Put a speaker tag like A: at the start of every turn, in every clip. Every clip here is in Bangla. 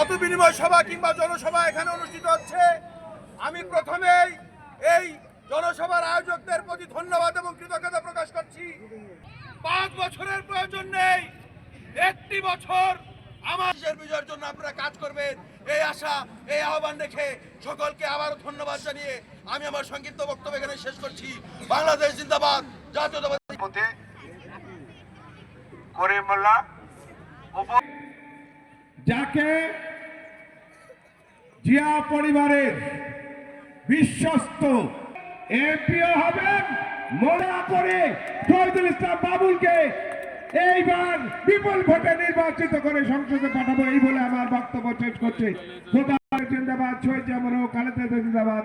A: মত বিনিময় সভা কিংবা জনসভা এখানে অনুষ্ঠিত হচ্ছে। আমি প্রথমেই এই জনসভার আয়োজকদের প্রতি ধন্যবাদ এবং কৃতজ্ঞতা প্রকাশ করছি। পাঁচ বছরের প্রয়োজন নেই। একটি বছর আমার বিজয়ের জন্য আপনারা কাজ করবেন। এই আশা, এই আহ্বান রেখে সকলকে আবারও ধন্যবাদ জানিয়ে আমি আমার সংক্ষিপ্ত বক্তব্য এখানে শেষ করছি। বাংলাদেশ জিন্দাবাদ, জাতীয়তাবাদী
B: পথে। করিমুল্লাহ উপ
C: যাকে জিয়া পরিবারের বিশ্বস্ত এমপিও হবেন মনে করে ইসলাম বাবুলকে এইবার বিপুল ভোটে নির্বাচিত করে সংসদে পাঠাবো এই বলে আমার বক্তব্য শেষ করছে জিন্দাবাদ শহীদ জামর খালেদা জিন্দাবাদ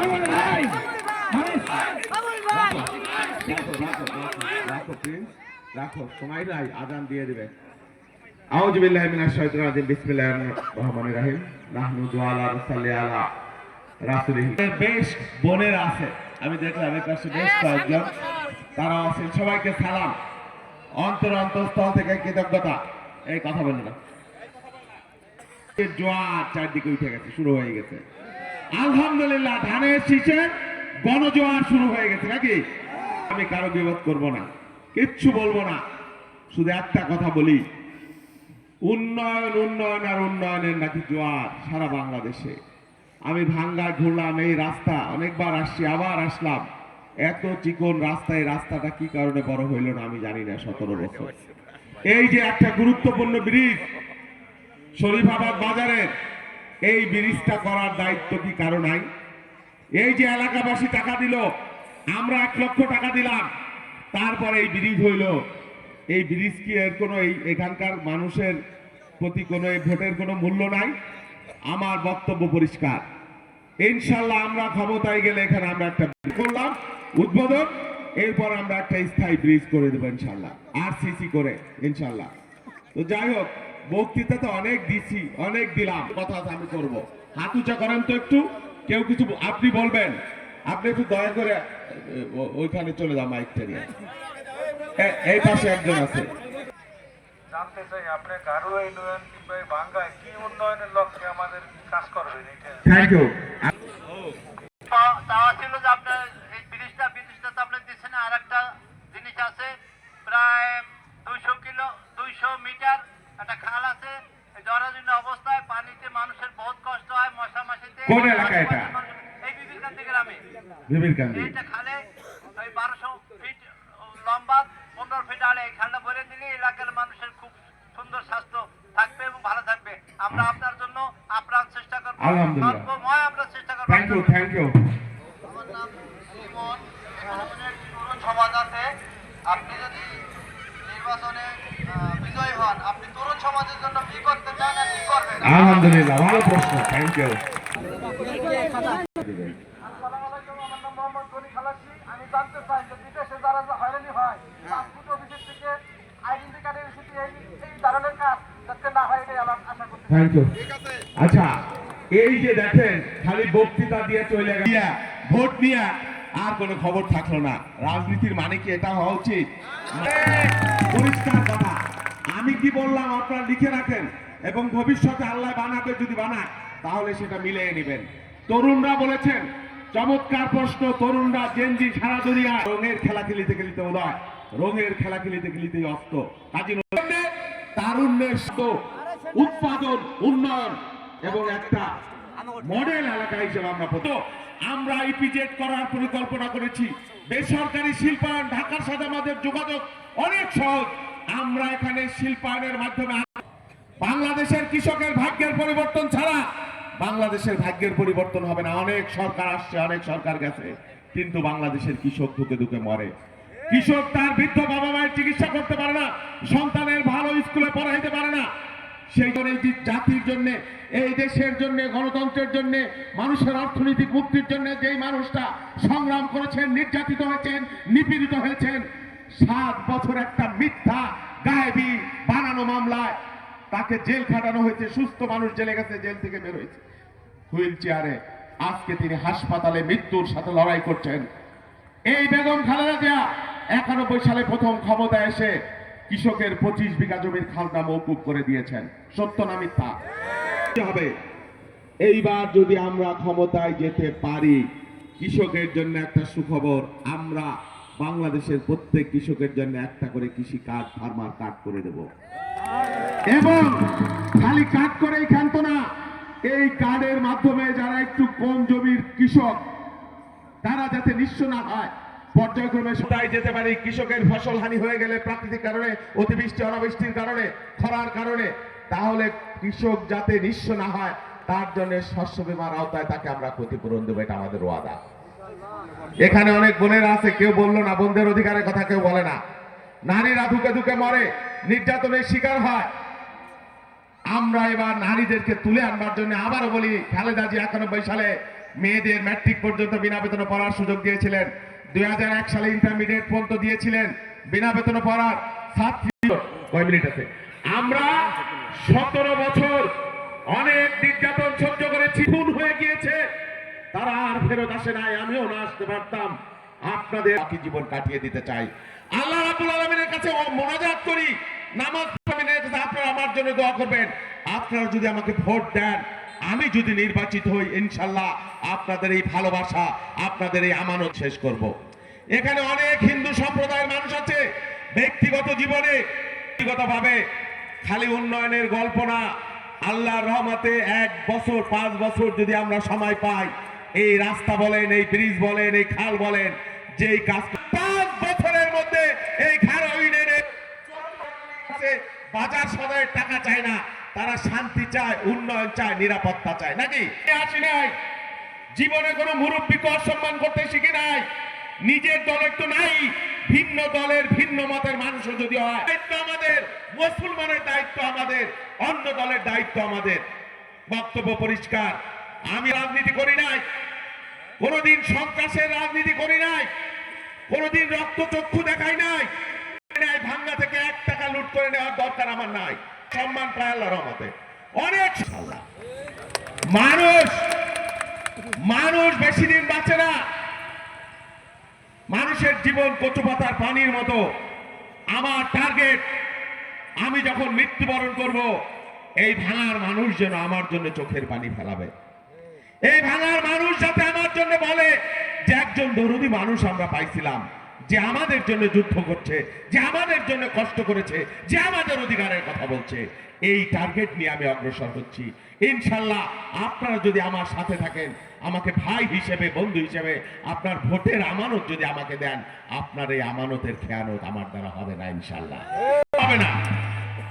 C: আমার ভাই মানুষ
D: রাখো রাখো রাখো রাখো প্রিন্স রাখো সময় নাই আজান দিয়ে দিবে। আউযু বিল্লাহি মিনাশ শাইতানির রাজিম বিসমিল্লাহির রহমানির রহিম। নাহনু দুআলা রাসালি আলা রাসূলিহি। বেশ বোনের আছে আমি দেখলাম এই পাশে বেশ কয়েকজন। তারা আছেন সবাইকে সালাম। অন্তর অন্তঃস্থল থেকে কৃতজ্ঞতা। এই কথা বলল না। জোয়ার চারদিকে উঠে গেছে শুরু হয়ে গেছে। আলহামদুলিল্লাহ ধানের শীষে গণজোয়ার শুরু হয়ে গেছে নাকি? আমি কারও বিরোধ করব না। কিচ্ছু বলব না। শুধু একটা কথা বলি। উন্নয়ন উন্নয়ন আর উন্নয়নের নাকি জোয়ার সারা বাংলাদেশে। আমি ভাঙ্গা ঘুরলাম এই রাস্তা, অনেকবার আসছি, আবার আসলাম। এত চিকন রাস্তায় রাস্তাটা কি কারণে বড় হইল না আমি জানি না সতেরো বছর। এই যে একটা গুরুত্বপূর্ণ ব্রিজ শরীফাবাদ বাজারের, এই ব্রিজটা করার দায়িত্ব কি কারও নাই? এই যে এলাকাবাসী টাকা দিল, আমরা এক লক্ষ টাকা দিলাম। তারপরে এই ব্রিজ হইল। এই ব্রিজ কি এর কোনো এই এখানকার মানুষের প্রতি কোনো ভোটের কোনো মূল্য নাই? আমার বক্তব্য পরিষ্কার। ইনশাল্লাহ আমরা ক্ষমতায় গেলে এখানে আমরা একটা করলাম, উদ্বোধন, এরপর আমরা একটা স্থায়ী ব্রিজ করে দেবো ইনশাল্লাহ আর সিসি করে, ইনশাল্লাহ। তো যাই হোক, বক্তৃতা তো অনেক দিছি, অনেক দিলাম, কথা আমি করব। হাত উঁচা করেন তো একটু, কেউ কিছু আপনি বলবেন। আপনি একটু দয়া করে ওইখানে চলে যাও মাইকটা নিয়ে। এই পাশে একজন আছে।
B: জানতে চাই আপনি গারুয়া ইউনিয়ন কিংবা এই কি উন্নয়নের লক্ষ্যে আমাদের কাজ করবেন? এটা
D: থ্যাংক ইউ
E: চাওয়া ছিল যে আপনার এই ব্রিজটা ব্রিজটা তো আপনার দিচ্ছেন আর একটা জিনিস আছে। প্রায় দুইশো কিলো দুইশো মিটার একটা খাল আছে। জরাজীর্ণ অবস্থায় পানিতে মানুষের বহুত কষ্ট হয় মশা মাসিতে
D: কোন এলাকা এটা?
E: গ্রামে এইটা খালে ওই বারোশো ফিট লম্বা পনেরো ফিট আলে এই খালটা ভরে দিলে এলাকার মানুষের খুব সুন্দর স্বাস্থ্য থাকবে এবং ভালো থাকবে। আমরা আপনার জন্য আপ্রাণ চেষ্টা করব। সর্বময় আমরা চেষ্টা করব।
D: থ্যাংক ইউ থ্যাংক ইউ
E: আমার নাম তরুণ সমাজ আছে। আপনি যদি নির্বাচনে বিজয়ী হন আপনি তরুণ সমাজের জন্য কি করতে চান আর কি করবেন?
D: আলহামদুলিল্লাহ ভালো প্রশ্ন। থ্যাংক ইউ
B: আসসালামু আলাইকুম আমার নাম মোহাম্মদ গনি খালাসি আমি জানতে চাই যে বিদেশে যারা যে হয়রানি হয় পাসপোর্ট অফিসের থেকে আইডেন্টি কার্ডের ইস্যুতে এই এই ধরনের কাজ যাতে না হয় এটাই আমার আশা করছি
D: আচ্ছা এই যে দেখেন, খালি বক্তৃতা দিয়ে চলে গেল। ভোট নিয়ে আর কোনো খবর থাকল না। রাজনীতির মানে কি এটা হওয়া উচিত? পরিষ্কার কথা। আমি কি বললাম, আপনারা লিখে রাখেন এবং ভবিষ্যতে আল্লাহ বানাবে, যদি বানায়, তাহলে সেটা মিলিয়ে নেবেন। তরুণরা বলেছেন, চমৎকার প্রশ্ন, তরুণরা জেনজি সারা দুনিয়া। রঙের খেলা খেলিতে খেলিতে উদয় রঙের খেলা খেলিতে খেলিতে অস্ত। কাজী তারুণ্যের উৎপাদন, উন্নয়ন এবং একটা মডেল এলাকা হিসেবে আমরা প্রথম আমরা ইপিজেড করার পরিকল্পনা করেছি। বেসরকারি শিল্পায়ন, ঢাকার সাথে আমাদের যোগাযোগ অনেক সহজ। আমরা এখানে শিল্পায়নের মাধ্যমে বাংলাদেশের কৃষকের ভাগ্যের পরিবর্তন ছাড়া বাংলাদেশের ভাগ্যের পরিবর্তন হবে না। অনেক সরকার আসছে, অনেক সরকার গেছে। কিন্তু বাংলাদেশের কৃষক ধুকে ধুকে মরে। কৃষক তার বৃদ্ধ বাবা মায়ের চিকিৎসা করতে পারে না। সন্তানের ভালো স্কুলে পড়াইতে পারে না। সেই জন্য এই জাতির জন্য, এই দেশের জন্য, গণতন্ত্রের জন্য, মানুষের অর্থনৈতিক মুক্তির জন্য যেই মানুষটা সংগ্রাম করেছেন, নির্যাতিত হয়েছেন, নিপীড়িত হয়েছেন, সাত বছর একটা মিথ্যা, গায়েবী বানানো মামলায় তাকে জেল খাটানো হয়েছে, সুস্থ মানুষ জেলে গেছে, জেল থেকে বের হয়েছে। হুইল চেয়ারে আজকে তিনি হাসপাতালে মৃত্যুর সাথে লড়াই করছেন। এই বেগম খালেদা জিয়া একানব্বই সালে প্রথম ক্ষমতায় এসে কৃষকের পঁচিশ বিঘা জমির খাজনা মৌকুব করে দিয়েছেন। সত্য না মিথ্যা? হবে? এইবার যদি আমরা ক্ষমতায় যেতে পারি কৃষকের জন্য একটা সুখবর আমরা বাংলাদেশের প্রত্যেক কৃষকের জন্য একটা করে কৃষি কার্ড ফার্মার কার্ড করে দেব। এবং খালি কার্ড করেই ক্ষান্ত না এই কার্ডের মাধ্যমে যারা একটু কম জমির কৃষক তারা যাতে নিঃস্ব না হয়। পর্যায়ক্রমে সদায় যেতে পারি, কৃষকের ফসল হানি হয়ে গেলে প্রাকৃতিক কারণে, অতিবৃষ্টি, অনাবৃষ্টির কারণে, খরার কারণে, তাহলে কৃষক যাতে নিঃস্ব না হয়, তার জন্য শস্য বিমার আওতায় তাকে আমরা ক্ষতিপূরণ দেবো, এটা আমাদের ওয়াদা। এখানে অনেক বোনেরা আছে, কেউ বলল না বোনদের অধিকারের কথা কেউ বলে না। নারীরা ধুকে ধুকে মরে, নির্যাতনের শিকার হয়। আমরা এবার নারীদেরকে তুলে আনবার জন্য আবারও বলি, খালেদা জি একানব্বই সালে মেয়েদের ম্যাট্রিক পর্যন্ত বিনা বেতনে পড়ার সুযোগ দিয়েছিলেন। দুই সালে ইন্টারমিডিয়েট পর্যন্ত দিয়েছিলেন বিনা বেতনে পড়ার ছাত্রী। কয় মিনিট আছে? আমরা সতেরো বছর অনেক নির্যাতন সহ্য করেছি, খুন হয়ে গিয়েছে। তারা আর ফেরত আসে নাই, আমিও না আসতে পারতাম। আপনাদের বাকি জীবন কাটিয়ে দিতে চাই। আল্লাহ রাবুল আলমিনের কাছে মোনাজাত করি, নামাজ আপনারা আমার জন্য দোয়া করবেন। আপনারা যদি আমাকে ভোট দেন আমি যদি নির্বাচিত হই, ইনশাল্লাহ আপনাদের এই ভালোবাসা, আপনাদের এই আমানত শেষ করব। এখানে অনেক হিন্দু সম্প্রদায়ের মানুষ আছে, ব্যক্তিগত জীবনে, ব্যক্তিগতভাবে খালি উন্নয়নের গল্প না, আল্লাহর রহমতে এক বছর, পাঁচ বছর যদি আমরা সময় পাই, এই রাস্তা বলেন, এই ব্রিজ বলেন, এই খাল বলেন, যেই কাজ পাঁচ বছরের মধ্যে এই খাল ইউনিয়নের বাজার সদায়ের টাকা চায় না তারা শান্তি চায়, উন্নয়ন চায়, নিরাপত্তা চায়। নাকি? আসি নাই। জীবনে কোনো মুরব্বীকে অসম্মান করতে শিখি নাই। নিজের দলের তো নাই। ভিন্ন দলের, ভিন্ন মতের মানুষও যদি হয়, দায়িত্ব আমাদের। মুসলমানের দায়িত্ব আমাদের। অন্য দলের দায়িত্ব আমাদের। বক্তব্য পরিষ্কার। আমি রাজনীতি করি নাই। কোনোদিন সন্ত্রাসের রাজনীতি করি নাই। কোনোদিন রক্তচক্ষু দেখাই নাই। নাই, ভাঙ্গা থেকে এক টাকা লুট করে নেওয়ার দরকার আমার নাই। সম্মান পায় রহমতে। অনেক মানুষ মানুষ বেশি দিন বাঁচে না। মানুষের জীবন কচু পাতার পানির মতো। আমার টার্গেট আমি যখন মৃত্যুবরণ করব, এই ভাঙার মানুষ যেন আমার জন্য চোখের পানি ফেলাবে। এই ভাঙার মানুষ যাতে আমার জন্য বলে যে একজন দরুদি মানুষ আমরা পাইছিলাম। যে আমাদের জন্য যুদ্ধ করছে, যে আমাদের জন্য কষ্ট করেছে, যে আমাদের অধিকারের কথা বলছে, এই টার্গেট নিয়ে আমি অগ্রসর হচ্ছি। ইনশাল্লাহ আপনারা যদি আমার সাথে থাকেন, আমাকে ভাই হিসেবে, বন্ধু হিসেবে, আপনার ভোটের আমানত যদি আমাকে দেন, আপনার এই আমানতের খেয়ানত আমার দ্বারা হবে না ইনশাল্লাহ। হবে না।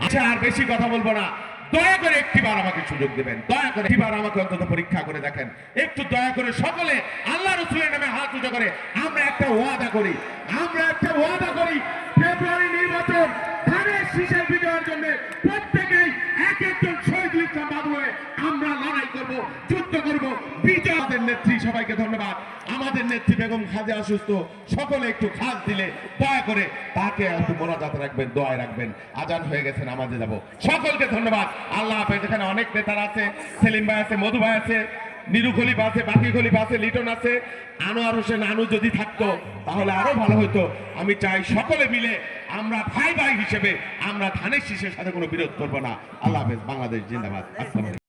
D: আচ্ছা আর বেশি কথা বলব না। দয়া করে একটিবার আমাকে সুযোগ দেবেন। দয়া করে একটিবার আমাকে অন্তত পরীক্ষা করে দেখেন। একটু দয়া করে সকলে আল্লাহ রসুলের নামে হাত উঁচু করে, আমরা একটা ওয়াদা করি। আমরা একটা ওয়াদা করি, ফেব্রুয়ারি নির্বাচন ধানের শীষের বিজয়ের জন্য প্রত্যেকেই এক একজন শহীদ ইসলাম বাবু হয়ে আমরা লড়াই করব যুদ্ধ করব বিজয় আমাদের নেত্রী সবাইকে ধন্যবাদ আমাদের বেগম অসুস্থ, সকলে একটু খাস দিলে দয়া করে তাকে একটু মোনাজাত রাখবেন, দোয়ায় রাখবেন। আজান হয়ে গেছেন আমাদের যাব। সকলকে ধন্যবাদ। আল্লাহ হাফেজ, এখানে অনেক নেতারা আছে, সেলিম ভাই আছে, মধু ভাই আছে, নিরু খলিফ আছে, বাকি খলিফ আছে, লিটন আছে। আনোয়ার হোসেন আনু যদি থাকতো, তাহলে আরও ভালো হতো। আমি চাই সকলে মিলে আমরা ভাই ভাই হিসেবে, আমরা ধানের শীষের সাথে কোনো বিরোধ করব না। আল্লাহ হাফেজ, বাংলাদেশ জিন্দাবাদ। আসসালামু।